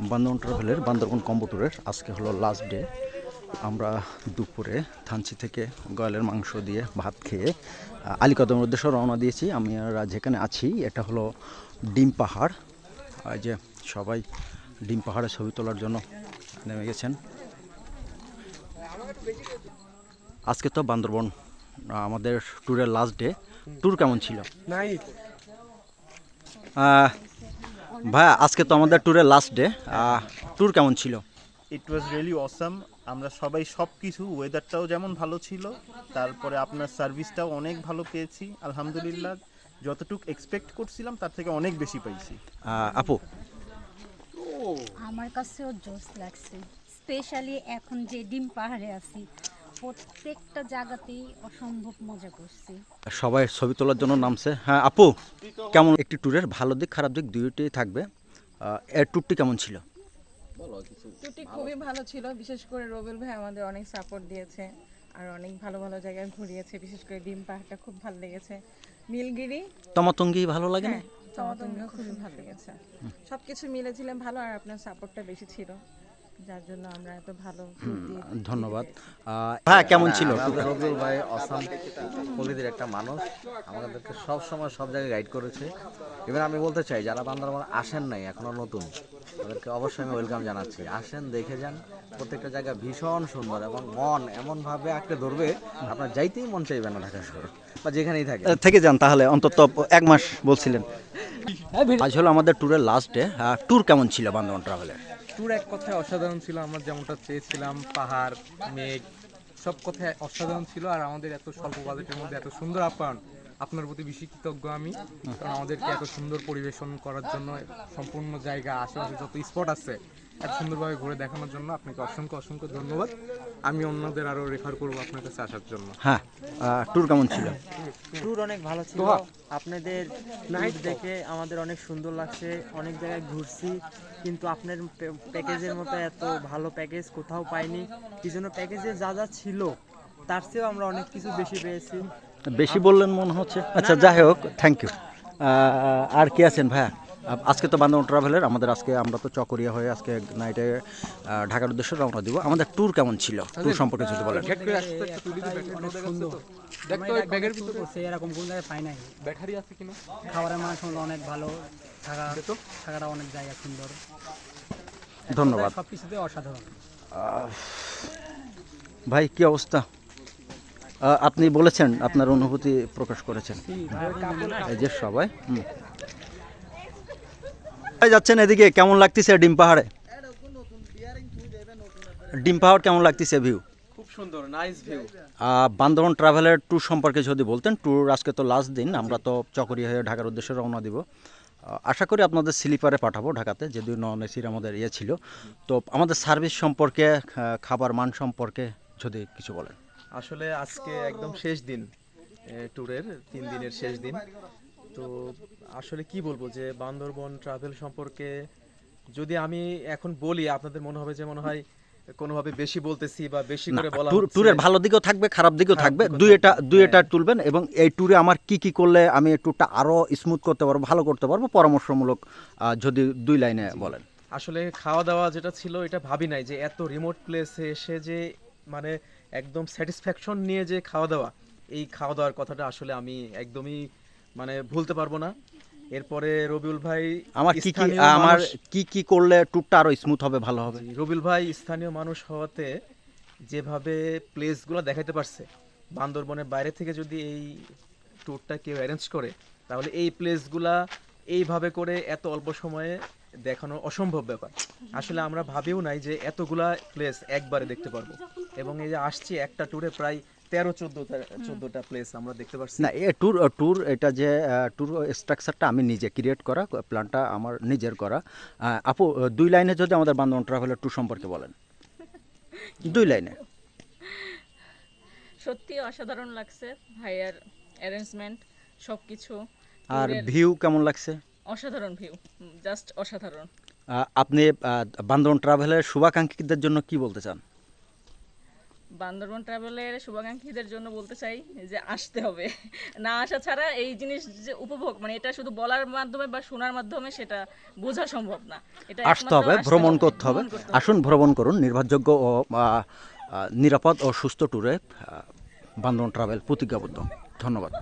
বান্দরবন ট্রাভেলের বান্দরবন কম্বো ট্যুরের আজকে হলো লাস্ট ডে আমরা দুপুরে থানচি থেকে গয়ালের মাংস দিয়ে ভাত খেয়ে আলীকদমের উদ্দেশ্যে রওনা দিয়েছি। আমি আর যেখানে আছি। এটা হলো ডিম পাহাড়। এই যে সবাই ডিম পাহাড়ে ছবি তোলার জন্য নেমে গেছেন। আজকে তো বান্দরবন আমাদের ট্যুরের লাস্ট ডে ট্যুর কেমন ছিল? ভাইয়া আজকে তো আমাদের ট্যুরের লাস্ট ডে ট্যুর কেমন ছিল? ইট ওয়াজ রিয়েলি অসাম আমরা সবাই সব কিছু ওয়েদারটাও যেমন ভালো ছিল তারপরে আপনার সার্ভিসটাও অনেক ভালো পেয়েছি আলহামদুলিল্লাহ। যতটুকু এক্সপেক্ট করছিলাম তার থেকে অনেক বেশি পাইছি। আপু? আমার কাছেও জোস লাগছে স্পেশালি এখন যে ডিম পাহাড়ে আছি। প্রত্যেকটা জায়গাতেই অসম্ভব মজা করছি। সবাই ছবি তোলার জন্য নামছে। হ্যাঁ আপু কেমন? একটি ট্যুরের ভালো দিক খারাপ দিক দুইটাই থাকবে। এর ট্যুরটি কেমন ছিল? টুটি খুবই ভালো ছিল। বিশেষ করে রবিউল ভাই আমাদের অনেক সাপোর্ট দিয়েছে আর অনেক ভালো ভালো জায়গায় ঘুরিয়েছে। বিশেষ করে ডিম পাহাড়টা খুব ভালো লেগেছে। নীলগিরি? তমাতঙ্গি ভালো লাগে না হ্যাঁ চমাতঙ্গিও খুবই ভালো লেগেছে। সব কিছু মিলেছিলেন ভালো আর আপনার সাপোর্টটা বেশি ছিল। যার জন্য আমরা এত ভালো ধন্যবাদ। হ্যাঁ কেমন ছিল? রবিউল ভাই অসাম প্রকৃতির একটা মানুষ আমাদেরকে সব সময় সব জায়গায় গাইড করেছে। এবার আমি বলতে চাই যারা বান্দরবান আসেন নাই এখনও নতুন তাদেরকে অবশ্যই আমি ওয়েলকাম জানাচ্ছি। আসেন দেখে যান প্রত্যেকটা জায়গা ভীষণ সুন্দর এবং মন এমনভাবে আঁকড়ে ধরবে আপনার যাইতেই মন চাইবে না ঢাকা শহর বা যেখানেই থাকে থেকে যান তাহলে অন্তত এক মাস বলছিলেন। আজ হলো আমাদের ট্যুরের লাস্ট ডে ট্যুর কেমন ছিল বান্দরবন ট্রাভেলের ট্যুর এক কথায় অসাধারণ ছিল, আমরা যেমনটা চেয়েছিলাম, পাহাড়, মেঘ, সব কথায় অসাধারণ ছিল, আর আমাদের এত স্বল্প বাজেটের মধ্যে এত সুন্দর আপ্যায়ন, আপনার প্রতি বেশি কৃতজ্ঞ আমি, কারণ আমাদেরকে এত সুন্দর পরিবেশন করার জন্য সম্পূর্ণ জায়গা, আশেপাশে যত স্পট আছে এত সুন্দরভাবে ঘুরে দেখানোর জন্য আপনাকে অসংখ্য অসংখ্য ধন্যবাদ। আমি অন্যদের আরও রেফার করব আপনার কাছে আসার জন্য। হ্যাঁ ট্যুর কেমন ছিল? ট্যুর অনেক ভালো ছিল। আপনাদের ট্যুর দেখে আমাদের অনেক সুন্দর লাগছে। অনেক জায়গায় ঘুরছি কিন্তু আপনার প্যাকেজের মতো এত ভালো প্যাকেজ কোথাও পাইনি। কি জন্য প্যাকেজে যা যা ছিল তার চেয়েও আমরা অনেক কিছু বেশি পেয়েছি। বেশি বললেন মনে হচ্ছে। আচ্ছা যাই হোক থ্যাংক ইউ আর কি আছেন ভাইয়া? আজকে তো বান্দরবন ট্রাভেলের আমাদের আজকে আমরা তো চকরিয়া হয়ে আজকে নাইটে ঢাকার উদ্দেশ্যে রওনা দিব। আমাদের ট্যুর কেমন ছিল? ট্যুর সম্পর্কে যদি বলেন। এরকম কোন জায়গায় পাই নাই। ব্যাটারি আছে কিনা খাবারের মান শুনলো অনেক ভালো। থাকা থাকাটা অনেক জায়গা সুন্দর। ধন্যবাদ। সব কিছুতে অসাধারণ। ভাই কি অবস্থা? আপনি বলেছেন আপনার অনুভূতি প্রকাশ করেছেন। এই যে সবাই হুম। যাচ্ছেন এদিকে? কেমন লাগতেছে ডিম পাহাড়ে? ডিম পাহাড় কেমন লাগতেছে ভিউ খুব সুন্দর নাইস ভিউ বান্দরবন ট্রাভেলের ট্যুর সম্পর্কে যদি বলতেন ট্যুর আজকে তো লাস্ট দিন আমরা তো চকরিয়া হয়ে ঢাকার উদ্দেশ্যে রওনা দিব। আশা করি আপনাদের স্লিপারে পাঠাবো ঢাকাতে যদিও নন এসির আমাদের ইয়ে ছিল। তো আমাদের সার্ভিস সম্পর্কে খাবার মান সম্পর্কে যদি কিছু বলেন। আসলে আজকে একদম শেষ দিন ট্যুরের তিন দিনের শেষ দিন। তো আসলে কি বলব যে বান্দরবন ট্রাভেল সম্পর্কে যদি আমি এখন বলি আপনাদের মনে হবে যে মনে হয় কোনোভাবে বেশি বলতেছি বা বেশি করে বলা ট্যুরের ভালো দিকও থাকবে খারাপ দিকও থাকবে। দুই এটা দুই এটা তুলবেন এবং এই ট্যুরে আমার কি কি করলে আমি ট্যুরটা আরও স্মুথ করতে পারব ভালো করতে পারব পরামর্শমূলক যদি দুই লাইনে বলেন। আসলে খাওয়া দাওয়া যেটা ছিল এটা ভাবি নাই যে এত রিমোট প্লেসে এসে যে মানে একদম স্যাটিসফ্যাকশন নিয়ে যে খাওয়া দাওয়া এই খাওয়া দাওয়ার কথাটা আসলে আমি একদমই মানে ভুলতে পারব না। এরপরে রবিউল ভাই আমার কি কি আমার কি কি করলে ট্যুরটা আরও স্মুথ হবে ভালো হবে? রবিউল ভাই স্থানীয় মানুষ হওয়াতে যেভাবে প্লেসগুলো দেখাইতে পারছে বান্দরবনের বাইরে থেকে যদি এই ট্যুরটা কেউ অ্যারেঞ্জ করে তাহলে এই প্লেসগুলা এইভাবে করে এত অল্প সময়ে দেখানো অসম্ভব ব্যাপার। আসলে আমরা ভাবিও নাই যে এতগুলা প্লেস একবারে দেখতে পারব। এবং এই যে আসছি একটা ট্যুরে প্রায় তেরো চোদ্দোটা চোদ্দোটা প্লেস আমরা দেখতে পারছি। না এ ট্যুর ট্যুর এটা যে ট্যুর স্ট্রাকচারটা আমি নিজে ক্রিয়েট করা প্ল্যানটা আমার নিজের করা। আপু দুই লাইনে যদি আমাদের বান্দরবন ট্রাভেলের ট্যুর সম্পর্কে বলেন। দুই লাইনে সত্যি অসাধারণ লাগছে ভাইয়ার অ্যারেঞ্জমেন্ট সব কিছু আর ভিউ কেমন লাগছে? অসাধারণ ভিউ জাস্ট অসাধারণ। আহ, আপনি বান্দরবন ট্রাভেলের শুভাকাঙ্ক্ষীদের জন্য কি বলতে চান? বান্দরবন ট্রাভেলের শুভাকাঙ্ক্ষীদের জন্য বলতে চাই যে আসতে হবে। না আসা ছাড়া এই জিনিস যে উপভোগ মানে এটা শুধু বলার মাধ্যমে বা শোনার মাধ্যমে সেটা বোঝা সম্ভব না। এটা আসতে হবে ভ্রমণ করতে হবে। আসুন ভ্রমণ করুন নির্ভরযোগ্য ও নিরাপদ ও সুস্থ ট্যুরে বান্দরবান ট্রাভেল প্রতিজ্ঞাবদ্ধ। ধন্যবাদ।